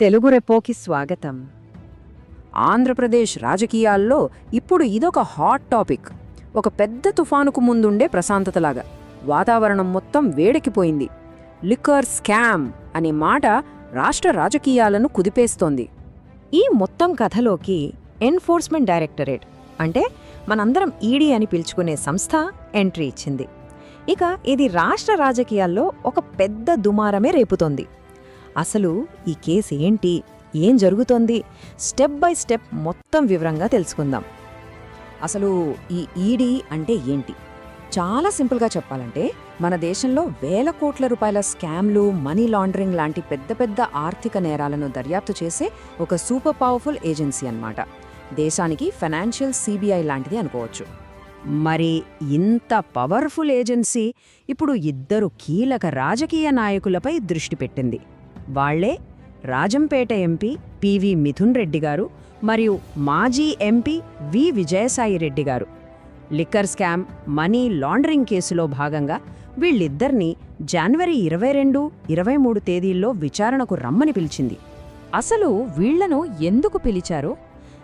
తెలుగు రెపోకి స్వాగతం. ఆంధ్రప్రదేశ్ రాజకీయాల్లో ఇప్పుడు ఇదొక హాట్ టాపిక్. ఒక పెద్ద తుఫానుకు ముందుండే ప్రశాంతతలాగా. వాతావరణం మొత్తం వేడెక్కిపోయింది. లిక్కర్ స్కామ్ అనే మాట రాష్ట్ర రాజకీయాలను కుదిపేస్తోంది. ఈ మొత్తం కథలోకి ఎన్ఫోర్స్మెంట్ డైరెక్టరేట్ అంటే మనందరం ఈడీ అని పిలుచుకునే సంస్థ ఎంట్రీ ఇచ్చింది. ఇక ఇది రాష్ట్ర రాజకీయాల్లో ఒక పెద్ద దుమారమే రేపుతోంది. అసలు ఈ కేసు ఏంటి? ఏం జరుగుతోంది? స్టెప్ బై స్టెప్ మొత్తం వివరంగా తెలుసుకుందాం. అసలు ఈ ఈడీ అంటే ఏంటి? చాలా సింపుల్గా చెప్పాలంటే మన దేశంలో వేల కోట్ల రూపాయల స్కామ్లు మనీ లాండరింగ్ లాంటి పెద్ద పెద్ద ఆర్థిక నేరాలను దర్యాప్తు చేసే ఒక సూపర్ పవర్ఫుల్ ఏజెన్సీ అన్నమాట. దేశానికి ఫైనాన్షియల్ సిబిఐ లాంటిది అనుకోవచ్చు. మరి ఇంత పవర్ఫుల్ ఏజెన్సీ ఇప్పుడు ఇద్దరు కీలక రాజకీయ నాయకులపై దృష్టి పెట్టింది. వాళ్ళే రాజంపేట ఎంపీ పివి మిథున్ రెడ్డి గారు మరియు మాజీ ఎంపీ వి విజయసాయి రెడ్డి గారు. లిక్కర్ స్కామ్ మనీ లాండరింగ్ కేసులో భాగంగా వీళ్ళిద్దరినీ జనవరి ఇరవై రెండు ఇరవై మూడు తేదీల్లో విచారణకు రమ్మని పిలిచింది. అసలు వీళ్ళను ఎందుకు పిలిచారో?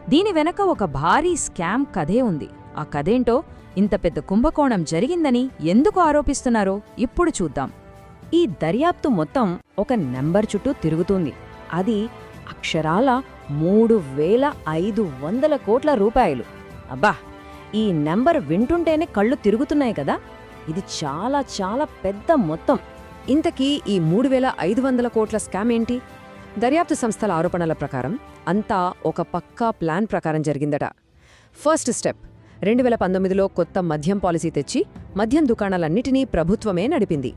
దీని వెనక ఒక భారీ స్కామ్ కథే ఉంది. ఆ కథేంటో ఇంత పెద్ద కుంభకోణం జరిగిందని ఎందుకు ఆరోపిస్తున్నారో ఇప్పుడు చూద్దాం. ఈ దర్యాప్తు మొత్తం ఒక నెంబర్ చుట్టూ తిరుగుతుంది. అది అక్షరాల మూడు వేల ఐదు వందల కోట్ల రూపాయలు. అబ్బా! ఈ నెంబర్ వింటుంటేనే కళ్ళు తిరుగుతున్నాయి కదా? ఇది చాలా చాలా పెద్ద మొత్తం. ఇంతకీ ఈ మూడు వేల ఐదు వందల కోట్ల స్కామ్ ఏంటి? దర్యాప్తు సంస్థల ఆరోపణల ప్రకారం అంతా ఒక పక్కా ప్లాన్ ప్రకారం జరిగిందట. ఫస్ట్ స్టెప్ రెండు వేల పంతొమ్మిదిలో కొత్త మద్యం పాలసీ తెచ్చి మద్యం దుకాణాలన్నిటినీ ప్రభుత్వమే నడిపింది.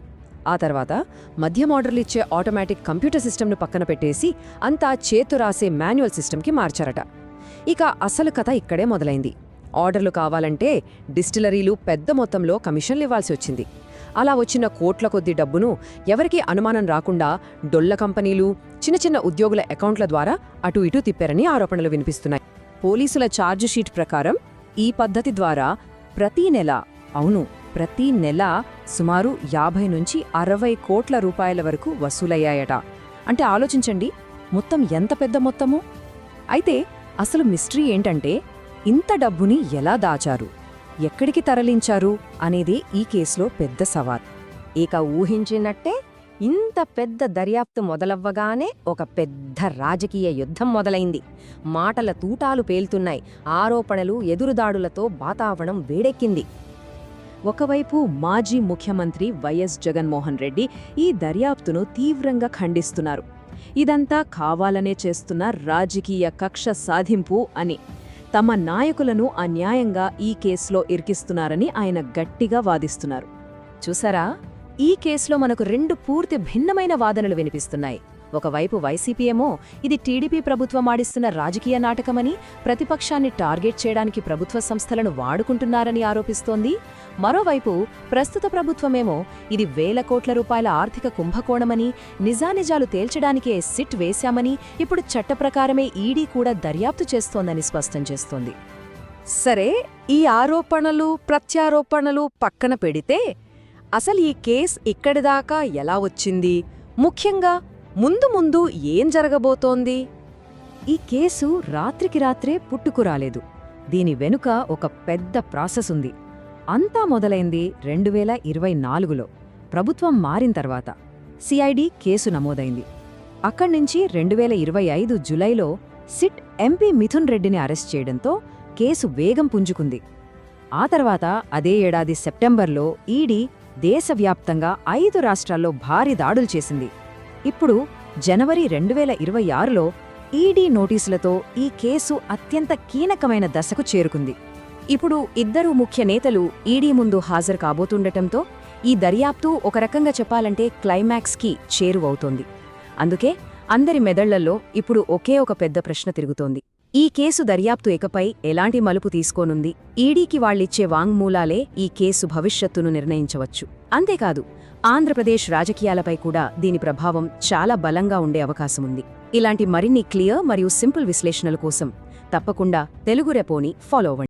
ఆ తర్వాత మద్యం ఆర్డర్లు ఇచ్చే ఆటోమేటిక్ కంప్యూటర్ సిస్టమ్ను పక్కన పెట్టేసి అంతా చేతు రాసే మాన్యువల్ సిస్టమ్కి మార్చారట. ఇక అసలు కథ ఇక్కడే మొదలైంది. ఆర్డర్లు కావాలంటే డిస్టిలరీలు పెద్ద మొత్తంలో కమిషన్లు ఇవ్వాల్సి వచ్చింది. అలా వచ్చిన కోట్ల కొద్ది డబ్బును ఎవరికీ అనుమానం రాకుండా డొల్ల కంపెనీలు చిన్న చిన్న ఉద్యోగుల అకౌంట్ల ద్వారా అటు ఇటు తిప్పారని ఆరోపణలు వినిపిస్తున్నాయి. పోలీసుల ఛార్జ్ షీట్ ప్రకారం ఈ పద్ధతి ద్వారా ప్రతీ నెల అవును ప్రతి నెల సుమారు యాభై నుంచి అరవై కోట్ల రూపాయల వరకు వసూలయ్యాయట. అంటే ఆలోచించండి మొత్తం ఎంత పెద్ద మొత్తము? అయితే అసలు మిస్టరీ ఏంటంటే ఇంత డబ్బుని ఎలా దాచారు? ఎక్కడికి తరలించారు? అనేది ఈ కేసులో పెద్ద సవాల్. ఇక ఊహించినట్టే ఇంత పెద్ద దర్యాప్తు మొదలవ్వగానే ఒక పెద్ద రాజకీయ యుద్ధం మొదలైంది. మాటల తూటాలు పేలుతున్నాయి. ఆరోపణలు ఎదురుదాడులతో వాతావరణం వేడెక్కింది. ఒకవైపు మాజీ ముఖ్యమంత్రి వైఎస్ జగన్మోహన్ రెడ్డి ఈ దర్యాప్తును తీవ్రంగా ఖండిస్తున్నారు. ఇదంతా కావాలనే చేస్తున్న రాజకీయ కక్ష సాధింపు అని తమ నాయకులను అన్యాయంగా ఈ కేసులో ఇరికిస్తున్నారని ఆయన గట్టిగా వాదిస్తున్నారు. చూసారా? ఈ కేసులో మనకు రెండు పూర్తి భిన్నమైన వాదనలు వినిపిస్తున్నాయి. ఒకవైపు వైసీపీఏమో ఇది టీడీపీ ప్రభుత్వం ఆడిస్తున్న రాజకీయ నాటకమని ప్రతిపక్షాన్ని టార్గెట్ చేయడానికి ప్రభుత్వ సంస్థలను వాడుకుంటున్నారని ఆరోపిస్తోంది. మరోవైపు ప్రస్తుత ప్రభుత్వమేమో ఇది వేల కోట్ల రూపాయల ఆర్థిక కుంభకోణమని నిజానిజాలు తేల్చడానికే సిట్ వేశామని ఇప్పుడు చట్టప్రకారమే ఈడీ కూడా దర్యాప్తు చేస్తోందని స్పష్టం చేస్తోంది. సరే ఈ ఆరోపణలు ప్రత్యారోపణలు పక్కన పెడితే అసలు ఈ కేస్ ఇక్కడిదాకా ఎలా వచ్చింది? ముఖ్యంగా ముందు ముందు ఏం జరగబోతోంది? ఈ కేసు రాత్రికి రాత్రే పుట్టుకురాలేదు దీని వెనుక ఒక పెద్ద ప్రాసెస్ ఉంది. అంతా మొదలైంది రెండు వేల ఇరవై నాలుగులో. ప్రభుత్వం మారిన తర్వాత. సిఐడి కేసు నమోదైంది. అక్కడ్నుంచి రెండు వేల ఇరవై ఐదు జులైలో సిట్ ఎంపీ మిథున్ రెడ్డిని అరెస్ట్ చేయడంతో కేసు వేగం పుంజుకుంది. ఆ తర్వాత అదే ఏడాది సెప్టెంబర్లో ఈడీ దేశవ్యాప్తంగా ఐదు రాష్ట్రాల్లో భారీ దాడులు చేసింది. ఇప్పుడు జనవరి రెండు వేల ఇరవై ఆరులో ఈడీ నోటీసులతో ఈ కేసు అత్యంత కీలకమైన దశకు చేరుకుంది. ఇప్పుడు ఇద్దరు ముఖ్య నేతలు ఈడీ ముందు హాజరు కాబోతుండటంతో ఈ దర్యాప్తు ఒక రకంగా చెప్పాలంటే క్లైమాక్స్కి చేరువవుతోంది. అందుకే అందరి మెదళ్ళలో ఇప్పుడు ఒకే ఒక పెద్ద ప్రశ్న తిరుగుతోంది. ఈ కేసు దర్యాప్తు ఇకపై ఎలాంటి మలుపు తీసుకోనుంది? ఈడీకి వాళ్ళిచ్చే వాంగ్మూలాలే ఈ కేసు భవిష్యత్తును నిర్ణయించవచ్చు. అంతేకాదు ఆంధ్రప్రదేశ్ రాజకీయాలపై కూడా దీని ప్రభావం చాలా బలంగా ఉండే అవకాశం ఉంది ఇలాంటి మరిన్ని క్లియర్ మరియు సింపుల్ విశ్లేషణల కోసం తప్పకుండా తెలుగు రెపోని ఫాలో అవ్వండి.